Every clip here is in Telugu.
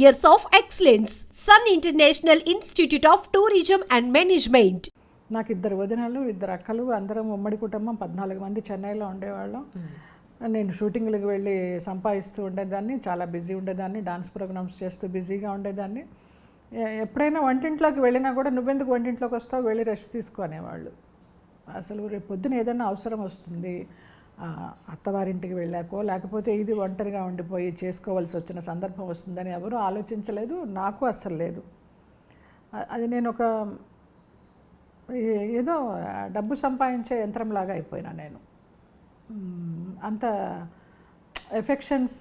years of excellence. Sun International Institute of Tourism and Management. నాకు ఇద్దరు వదినలు ఇద్దరు అక్కలు అందరం ఉమ్మడి కుటుంబం పద్నాలుగు మంది చెన్నైలో ఉండేవాళ్ళం. నేను షూటింగ్లకు వెళ్ళి సంపాదిస్తూ ఉండేదాన్ని చాలా బిజీ ఉండేదాన్ని డాన్స్ ప్రోగ్రామ్స్ చేస్తూ బిజీగా ఉండేదాన్ని. ఎప్పుడైనా వంటింట్లోకి వెళ్ళినా కూడా నువ్వెందుకు వంటింట్లోకి వస్తావు? వెళ్ళి రెస్ట్ తీసుకునేవాళ్ళు అసలు రేపు పొద్దున ఏదైనా అవసరం వస్తుంది. అత్తవారింటికి వెళ్ళాకో లేకపోతే ఇది ఒంటరిగా ఉండిపోయి చేసుకోవాల్సి వచ్చిన సందర్భం వస్తుందని ఎవరూ ఆలోచించలేదు నాకు అస్సలు లేదు. అది నేను ఒక ఏదో డబ్బు సంపాదించే యంత్రంలాగా అయిపోయినా నేను. అంత ఎఫెక్షన్స్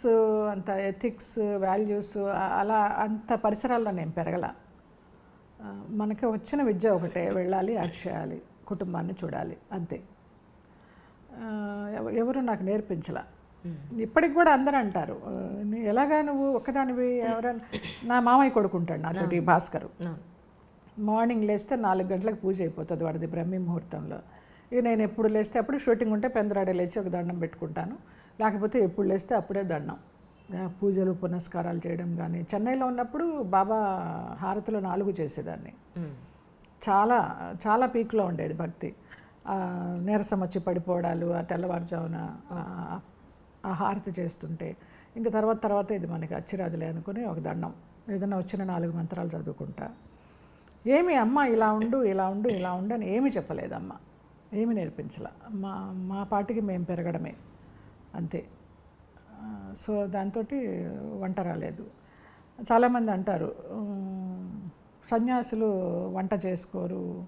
అంత ఎథిక్స్ వాల్యూస్ అలా అంత పరిసరాల్లో నేను పెరగల. మనకి వచ్చిన విద్య ఒకటే వెళ్ళాలి యాక్ట్ చేయాలి కుటుంబాన్ని చూడాలి అంతే. ఎవరు నాకు నేర్పించలా. ఇప్పటికి కూడా అందరూ అంటారు ఎలాగా నువ్వు ఒక్కదానివి ఎవరైనా నా మామయ్య కొడుకుంటాడు నాతోటి భాస్కర్. మార్నింగ్ లేస్తే నాలుగు గంటలకు పూజ అయిపోతుంది వాడిది బ్రహ్మీ ముహూర్తంలో. ఇక నేను ఎప్పుడు లేస్తే అప్పుడు షూటింగ్ ఉంటే పెందరాడే లేచి ఒక దండం పెట్టుకుంటాను. లేకపోతే ఎప్పుడు లేస్తే అప్పుడే దండం. పూజలు పునస్కారాలు చేయడం కానీ చెన్నైలో ఉన్నప్పుడు బాబా హారతిలో నాలుగు చేసేదాన్ని. చాలా చాలా పీక్లో ఉండేది భక్తి. నీరసం వచ్చి పడిపోవడాలు ఆ తెల్లవారుజామున ఆ- హారతి చేస్తుంటే ఇంకా తర్వాత తర్వాత ఇది మనకి అచ్చిరాదులే అనుకుని ఒక దండం. ఏదైనా వచ్చిన నాలుగు మంత్రాలు చదువుకుంటా. ఏమి అమ్మ ఇలా ఉండు ఇలా ఉండు ఇలా ఉండు అని ఏమీ చెప్పలేదమ్మ. ఏమి నేర్పించలే. మా మా పాటికి మేము పెరగడమే. అంతే. సో దాంతో వంట రాలేదు. చాలామంది అంటారు సన్యాసులు వంట చేసుకోరు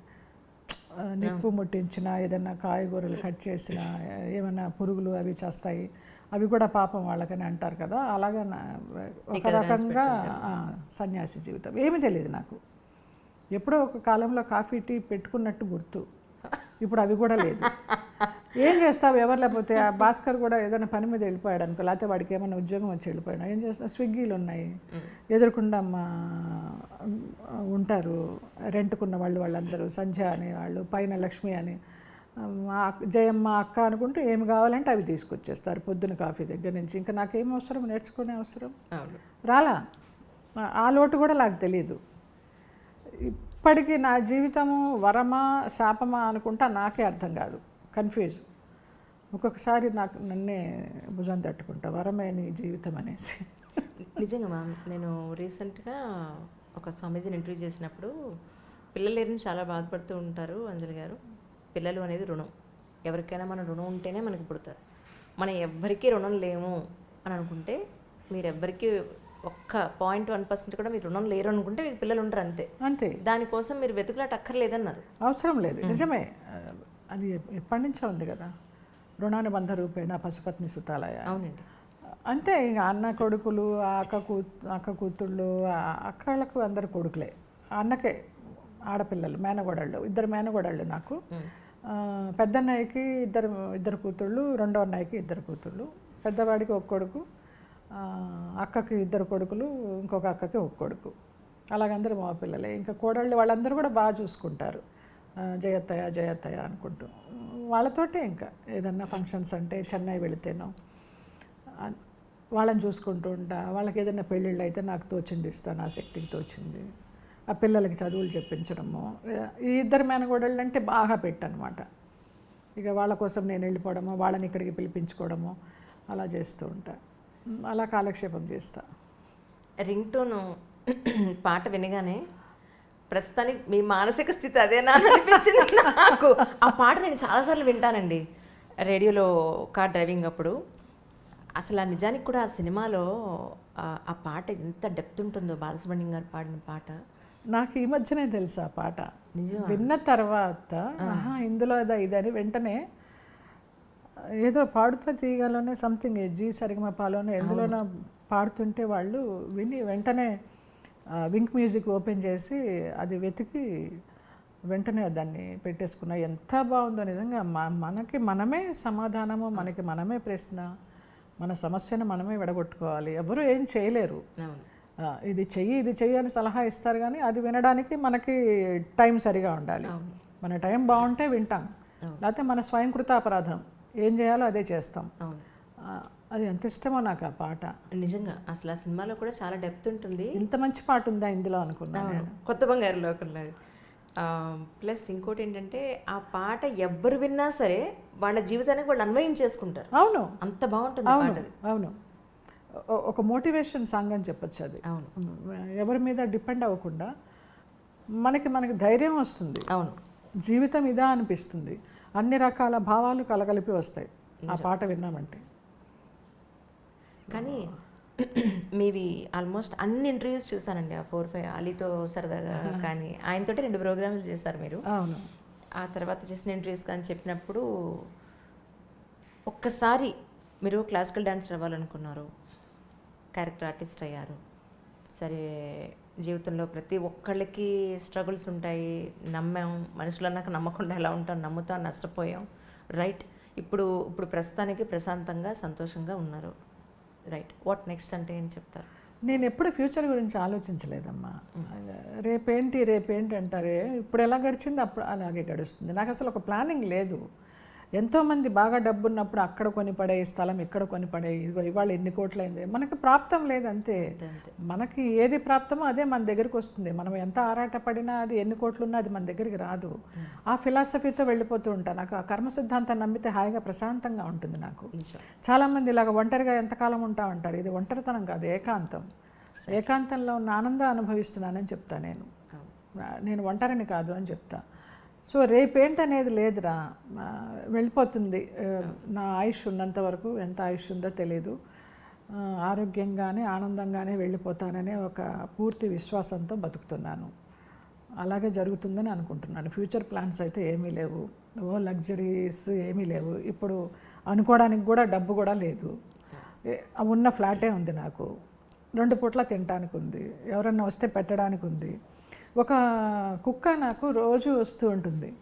నిప్పు ముట్టించిన ఏదైనా కాయగూరలు కట్ చేసిన ఏమైనా పురుగులు అవి చేస్తాయి అవి కూడా పాపం వాళ్ళకని అంటారు కదా. అలాగా ఒక రకంగా సన్యాసి జీవితం. ఏమీ తెలియదు నాకు. ఎప్పుడో ఒక కాలంలో కాఫీ టీ పెట్టుకున్నట్టు గుర్తు. ఇప్పుడు అవి కూడా లేదు. ఏం చేస్తావు? ఎవరు లేకపోతే ఆ భాస్కర్ కూడా ఏదైనా పని మీద వెళ్ళిపోయాడు అనుకో లేకపోతే వాడికి ఏమైనా ఉద్యోగం వచ్చి వెళ్ళిపోయాడు. ఏం చేస్తా స్విగ్గీలు ఉన్నాయి. ఎదురుకుండా మా ఉంటారు. రెంట్కున్న వాళ్ళు వాళ్ళందరూ సంధ్య అనే వాళ్ళు పైన లక్ష్మి అని. జయమ్మ అక్క అనుకుంటూ ఏమి కావాలంటే అవి తీసుకొచ్చేస్తారు పొద్దున కాఫీ దగ్గర నుంచి. ఇంకా నాకేం అవసరం? నేర్చుకునే అవసరం? రాలా? ఆ లోటు కూడా నాకు తెలియదు ఇప్పటికీ నా జీవితము వరమా శాపమా అనుకుంటా నాకే అర్థం కాదు. కన్ఫ్యూజ్. ఒక్కొక్కసారి నాకు నన్నే భుజం తట్టుకుంటా వరమే నీ జీవితం అనేసి. నిజంగా మ్యామ్ నేను రీసెంట్గా ఒక స్వామీజీని ఇంటర్వ్యూ చేసినప్పుడు పిల్లలు లేరని చాలా బాధపడుతూ ఉంటారు అంజలి గారు. పిల్లలు అనేది రుణం. ఎవరికైనా మన రుణం ఉంటేనే మనకి పుడతారు. మనం ఎవ్వరికీ రుణం లేము అని అనుకుంటే మీరు ఎవ్వరికీ ఒక్క పాయింట్ వన్ పర్సెంట్ కూడా మీరు రుణం లేరు అనుకుంటే మీకు పిల్లలు ఉండరు అంతే. అంతే. దానికోసం మీరు వెతుకులాట అక్కర్లేదన్నారు. అవసరం లేదు. నిజమే. అది ఎప్పటి నుంచో ఉంది కదా. రుణానుబంధ రూపేణ పశుపత్ని సుతాలయ. అవునండి. అంతే ఇక అన్న కొడుకులు అక్క కూ అక్క కూతుళ్ళు అక్కలకు అందరు కొడుకులే. అన్నకే ఆడపిల్లలు మేనగోడళ్ళు ఇద్దరు మేనగోడళ్ళు నాకు. పెద్దన్నయ్యకి ఇద్దరు ఇద్దరు కూతుళ్ళు రెండో అన్నయ్యకి ఇద్దరు కూతుళ్ళు. పెద్దవాడికి ఒక కొడుకు అక్కకి ఇద్దరు కొడుకులు ఇంకొక అక్కకి ఒక కొడుకు. అలాగందరూ మా పిల్లలే. ఇంకా కోడళ్ళు వాళ్ళందరూ కూడా బాగా చూసుకుంటారు. జయత్తయ్య జయత్తయ్య అనుకుంటూ. వాళ్ళతోటే ఇంకా ఏదన్నా ఫంక్షన్స్ అంటే చెన్నై వెళితేనో వాళ్ళని చూసుకుంటూ ఉంటా. వాళ్ళకి ఏదైనా పెళ్ళిళ్ళు అయితే నాకు తోచింది ఇస్తాను నా శక్తికి తోచింది. ఆ పిల్లలకి చదువులు చెప్పించడము. ఈ ఇద్దరు మేనగోడళ్ళు అంటే బాగా పెట్టనమాట. ఇక వాళ్ళ కోసం నేను వెళ్ళిపోవడము వాళ్ళని ఇక్కడికి పిలిపించుకోవడము అలా చేస్తూ ఉంటా. అలా కాలక్షేపం చేస్తా. రింగ్ టోను పాట వినగానే ప్రస్తుతానికి మీ మానసిక స్థితి అదేనా అని అనిపించింది నాకు. ఆ పాట నేను చాలాసార్లు వింటానండి. రేడియోలో కార్ డ్రైవింగ్ అప్పుడు. అసలు ఆ నిజానికి కూడా ఆ సినిమాలో ఆ- పాట ఎంత డెప్త్ ఉంటుందో బాలసుబ్రహ్మణ్యం గారు పాడిన పాట. నాకు ఈ మధ్యనే తెలుసు ఆ పాట? విన్న తర్వాత ఆహా ఇందులో అదా ఇదని వెంటనే ఏదో పాడుతా తీయగలోనే సంథింగ్ జీ సరిగమపాలోనే ఎందులోనో పాడుతుంటే వాళ్ళు విని వెంటనే వింక్ మ్యూజిక్ ఓపెన్ చేసి అది వెతికి వెంటనే దాన్ని పెట్టేసుకున్నా. ఎంత బాగుందో నిజంగా మనకి మనమే సమాధానము మనకి మనమే ప్రశ్న మన సమస్యను మనమే విడగొట్టుకోవాలి. ఎవరు ఏం చేయలేరు. ఇది చెయ్యి ఇది చెయ్యి అని సలహా ఇస్తారు కానీ అది వినడానికి మనకి టైం సరిగా ఉండాలి. మన టైం బాగుంటే వింటాం. లేకపోతే మన స్వయంకృత అపరాధం ఏం చేయాలో అదే చేస్తాం. అది ఎంత ఇష్టమో నాకు ఆ పాట. నిజంగా అసలు ఆ సినిమాలో కూడా చాలా డెప్త్ ఉంటుంది. ఇంత మంచి పాట ఉందా ఇందులో అనుకున్నా అవును కొత్త బంగారు లోకంలో ప్లస్ ఇంకోటి ఏంటంటే ఆ పాట ఎవ్వరు విన్నా సరే వాళ్ళ జీవితానికి వాళ్ళు అన్వయం చేసుకుంటారు. అవును. అంత బాగుంటుంది అవును అవును. ఒక మోటివేషన్ సాంగ్ అని చెప్పొచ్చు అది. అవును. ఎవరి మీద డిపెండ్ అవ్వకుండా మనకి మనకి ధైర్యం వస్తుంది. అవును. జీవితం ఇదా అనిపిస్తుంది. అన్ని రకాల భావాలు కలగలిపి వస్తాయి. ఆ పాట విన్నామంటే. కానీ మీవి ఆల్మోస్ట్ అన్ని ఇంటర్వ్యూస్ చూసానండి ఆ ఫోర్ ఫైవ్ అలీతో సరదాగా కానీ ఆయనతోటి రెండు ప్రోగ్రాములు చేశారు మీరు. అవును. ఆ తర్వాత చేసిన ఇంటర్వ్యూస్ కానీ చెప్పినప్పుడు ఒక్కసారి మీరు క్లాసికల్ డాన్సర్ అవ్వాలనుకున్నారు క్యారెక్టర్ ఆర్టిస్ట్ అయ్యారు. సరే జీవితంలో ప్రతి ఒక్కళ్ళకి స్ట్రగుల్స్ ఉంటాయి నమ్మాం మనుషులు అన్నాక నమ్మకుండా ఎలా ఉంటాం నమ్ముతాం నష్టపోయాం. రైట్. ఇప్పుడు ఇప్పుడు ప్రస్తుతానికి ప్రశాంతంగా సంతోషంగా ఉన్నారు. రైట్ వాట్ నెక్స్ట్ అంటే ఏం చెప్తారు? నేను ఎప్పుడు ఫ్యూచర్ గురించి ఆలోచించలేదమ్మా. రేపేంటి రేపేంటి అంటారే ఇప్పుడు ఎలా గడిచింది అప్పుడు అలాగే గడుస్తుంది. నాకు అసలు ఒక ప్లానింగ్ లేదు. ఎంతోమంది బాగా డబ్బు ఉన్నప్పుడు అక్కడ కొని పడే ఈ స్థలం ఇక్కడ కొని పడే ఇదిగో ఇవాళ ఎన్ని కోట్లయింది మనకి ప్రాప్తం లేదు అంతే. మనకి ఏది ప్రాప్తమో అదే మన దగ్గరికి వస్తుంది. మనం ఎంత ఆరాట పడినా అది ఎన్ని కోట్లున్నా అది మన దగ్గరికి రాదు. ఆ ఫిలాసఫీతో వెళ్ళిపోతూ ఉంటాను. నాకు ఆ కర్మ సిద్ధాంతాన్ని నమ్మితే హాయిగా ప్రశాంతంగా ఉంటుంది నాకు. చాలామంది ఇలాగ ఒంటరిగా ఎంతకాలం ఉంటా ఉంటారు. ఇది ఒంటరితనం కాదు ఏకాంతం. ఏకాంతంలో ఉన్న ఆనందం అనుభవిస్తున్నానని చెప్తా నేను. నేను ఒంటరిని కాదు అని చెప్తా. సో రేపేంటనేది లేదురా. వెళ్ళిపోతుంది. నా ఆయుష్ ఉన్నంత వరకు ఎంత ఆయుష్ ఉందో తెలియదు ఆరోగ్యంగానే ఆనందంగానే వెళ్ళిపోతాననే ఒక పూర్తి విశ్వాసంతో బతుకుతున్నాను. అలాగే జరుగుతుందని అనుకుంటున్నాను. ఫ్యూచర్ ప్లాన్స్ అయితే ఏమీ లేవు. ఓ లగ్జరీస్ ఏమీ లేవు. ఇప్పుడు అనుకోవడానికి కూడా డబ్బు కూడా లేదు. ఉన్న ఫ్లాటే ఉంది నాకు. రెండు పూట్ల తినడానికి ఉంది. ఎవరన్నా వస్తే పెట్టడానికి ఉంది ఒక కుక్క నాకు రోజు వస్తూ ఉంటుంది.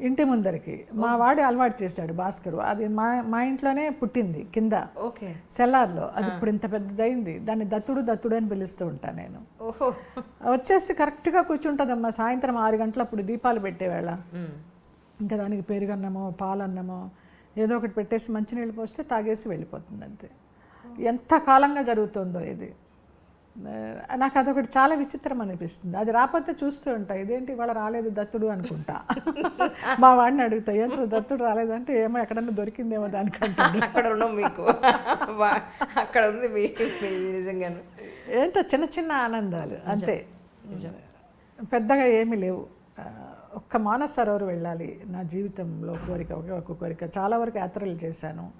ఇంటి ముందరికి. మా వాడి అలవాటు చేశాడు భాస్కర్. అది మా మా ఇంట్లోనే పుట్టింది కింద. ఓకే. సెల్లార్లో. అది ఇప్పుడు ఇంత పెద్దదైంది దాన్ని దత్తుడు దత్తుడు అని పిలుస్తూ ఉంటాను నేను. వచ్చేసి కరెక్ట్గా కూర్చుంటుందమ్మా. సాయంత్రం ఆరు గంటలప్పుడు దీపాలు పెట్టేవేళ. ఇంకా దానికి పెరుగన్నమో పాలన్నమో ఏదో ఒకటి పెట్టేసి మంచినీళ్ళు పోస్తే తాగేసి వెళ్ళిపోతుంది అంతే. ఎంత కాలంగా జరుగుతుందో ఇది. నాకు అదొకటి చాలా విచిత్రం అనిపిస్తుంది. అది రాకపోతే చూస్తూ ఉంటా. ఇదేంటి ఇవాళ రాలేదు దత్తుడు అనుకుంటా. మా వాడిని అడుగుతా ఏంటో దత్తుడు రాలేదంటే ఏమో ఎక్కడన్నా దొరికిందేమో దానికంటాడు అక్కడ ఉన్నాం మీకు. అక్కడ ఉంది నిజంగాను. ఏంటో చిన్న చిన్న ఆనందాలు అంతే. పెద్దగా ఏమీ లేవు. ఒక్క మానస సరోవర్ వెళ్ళాలి నా జీవితంలో కోరిక ఒకే ఒక కోరిక. చాలా వరకు యాత్రలు చేశాను.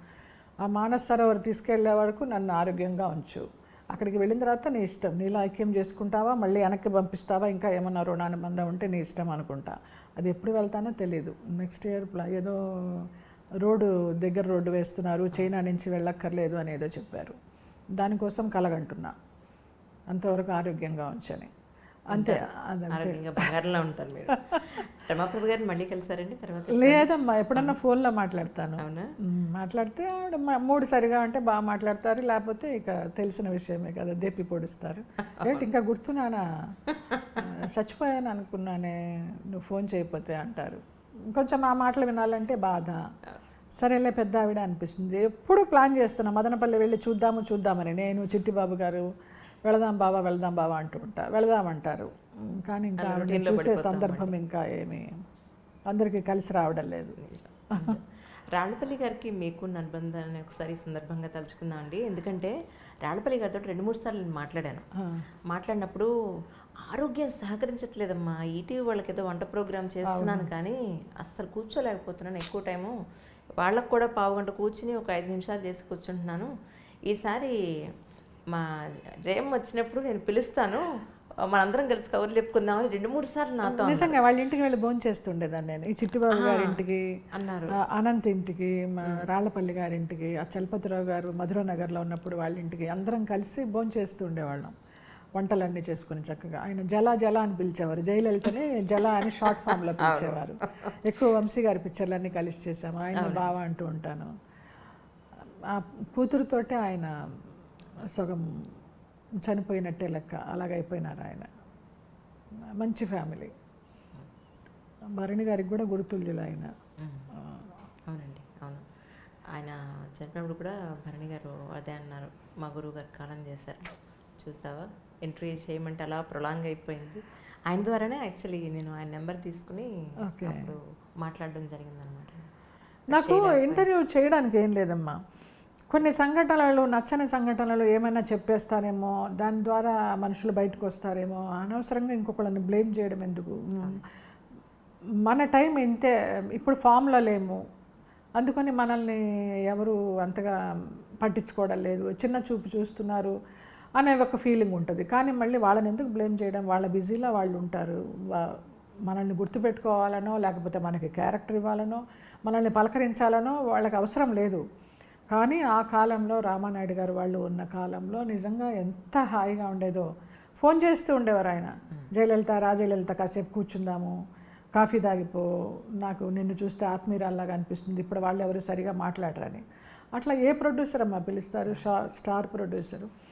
ఆ మానస సరోవర్ తీసుకెళ్ళే వరకు నన్ను ఆరోగ్యంగా ఉంచు. అక్కడికి వెళ్ళిన తర్వాత నీ ఇష్టం. నీలో ఐక్యం చేసుకుంటావా? మళ్ళీ వెనక్కి పంపిస్తావా? ఇంకా ఏమన్నా రుణానుబంధం ఉంటే నీ ఇష్టం అనుకుంటా. అది ఎప్పుడు వెళ్తానో తెలియదు నెక్స్ట్ ఇయర్ ప్లా ఏదో రోడ్డు దగ్గర రోడ్డు వేస్తున్నారు. చైనా నుంచి వెళ్ళక్కర్లేదు అని ఏదో చెప్పారు. దానికోసం కలగంటున్నా. అంతవరకు ఆరోగ్యంగా ఉంచని. అంతే ఆరోగ్యంగా బంగారంలో ఉంటారు మీరు. రమాప్రభు గారిని మళ్ళీ కలిసారండి తర్వాత లేదమ్మా ఎప్పుడన్నా ఫోన్లో మాట్లాడతాను. అవునా? మాట్లాడితే ఆవిడ మూడు సరిగా అంటే బాగా మాట్లాడతారు లేకపోతే ఇక తెలిసిన విషయమే కదా దేపి పొడుస్తారు. ఏంటి ఇంకా గుర్తున్నానా చచ్చిపోయాను అనుకున్నానే నువ్వు ఫోన్ చేయకపోతే అంటారు. కొంచెం ఆ మాటలు వినాలంటే బాధ. సరేలే పెద్ద ఆవిడ అనిపిస్తుంది. ఎప్పుడు ప్లాన్ చేస్తున్నా మదనపల్లి వెళ్ళి చూద్దాము చూద్దామని. నేను చిట్టిబాబు గారు వెళదాం బావా వెళదాం బావా అంటూ ఉంటా. వెళదామంటారు కానీ ఇంకా చూసే సందర్భం ఇంకా ఏమి అందరికీ కలిసి రావడం లేదు. రాళ్ళపల్లి గారికి మీకున్న అనుబంధాన్ని ఒకసారి సందర్భంగా తలుచుకుందాం అండి. ఎందుకంటే రాళ్ళపల్లి గారితో రెండు మూడు సార్లు నేను మాట్లాడాను. మాట్లాడినప్పుడు ఆరోగ్యం సహకరించట్లేదమ్మా. ఈటీవీ వాళ్ళకి ఏదో వంట ప్రోగ్రామ్ చేస్తున్నాను కానీ అస్సలు కూర్చోలేకపోతున్నాను. ఎక్కువ టైము వాళ్ళకు కూడా పావు గంట కూర్చుని ఒక ఐదు నిమిషాలు చేసి కూర్చుంటున్నాను. ఈసారి మా జయం వచ్చినప్పుడు నేను పిలుస్తాను. మనందరం కలిసి కవర్లు చెప్పుకుందామని రెండు మూడు సార్లు నాతో నిజంగా వాళ్ళ ఇంటికి వెళ్ళి భోజనం చేస్తుండేదాన్ని నేను. ఈ చిట్టిబాబు గారి ఇంటికి అన్నారు. అనంత్ ఇంటికి మా రాళ్ళపల్లి గారి ఇంటికి ఆ చలపతిరావు గారు మధుర నగర్లో ఉన్నప్పుడు వాళ్ళ ఇంటికి అందరం కలిసి భోజనం చేస్తూ ఉండేవాళ్ళం వంటలన్నీ చేసుకుని చక్కగా. ఆయన జల జల అని పిలిచేవారు. జయలలితని జల అని షార్ట్ ఫామ్లో పిలిచేవారు. ఎక్కువ వంశీ గారి పిక్చర్లన్నీ కలిసి చేసాము ఆయన బావ అంటూ ఉంటాను. ఆ కూతురుతోటే ఆయన సగం చనిపోయినట్టే లెక్క. అలాగైపోయినారు ఆయన. మంచి ఫ్యామిలీ. భరణి గారికి కూడా గురుతుల్యులు ఆయన. అవునండి అవును. ఆయన చనిపోయినప్పుడు కూడా భరణి గారు అదే అన్నారు. మా గురువు గారు కాలం చేశారు. చూసావా? ఎంట్రీ చేయమంటే అలా ప్రొలాంగ్ అయిపోయింది. ఆయన ద్వారానే యాక్చువల్లీ నేను ఆయన నెంబర్ తీసుకుని. అప్పుడు మాట్లాడడం జరిగిందనమాట నాకు ఇంటర్వ్యూ చేయడానికి ఏం లేదమ్మా. కొన్ని సంఘటనలు నచ్చని సంఘటనలు ఏమైనా చెప్పేస్తారేమో దాని ద్వారా మనుషులు బయటకు వస్తారేమో అనవసరంగా ఇంకొకళ్ళని బ్లేమ్ చేయడం ఎందుకు? మన టైం ఇంతే ఇప్పుడు ఫామ్లో లేము. అందుకని మనల్ని ఎవరు అంతగా పట్టించుకోవడం లేదు. చిన్న చూపు చూస్తున్నారు అనే ఒక ఫీలింగ్ ఉంటుంది. కానీ మళ్ళీ వాళ్ళని ఎందుకు బ్లేమ్ చేయడం? వాళ్ళ బిజీలో వాళ్ళు ఉంటారు. మనల్ని గుర్తుపెట్టుకోవాలనో లేకపోతే మనకి క్యారెక్టర్ ఇవ్వాలనో మనల్ని పలకరించాలనో వాళ్ళకి అవసరం లేదు. కానీ ఆ కాలంలో రామానాయుడు గారు వాళ్ళు ఉన్న కాలంలో నిజంగా ఎంత హాయిగా ఉండేదో. ఫోన్ చేస్తూ ఉండేవారు ఆయన. జయలలిత రాజలలిత కాసేపు కూర్చుందాము కాఫీ తాగిపో నాకు నిన్ను చూస్తే ఆత్మీయురాల్లాగా అనిపిస్తుంది ఇప్పుడు వాళ్ళు ఎవరు సరిగా మాట్లాడరని. అట్లా ఏ ప్రొడ్యూసర్ అమ్మా పిలుస్తారు? షా స్టార్ ప్రొడ్యూసరు.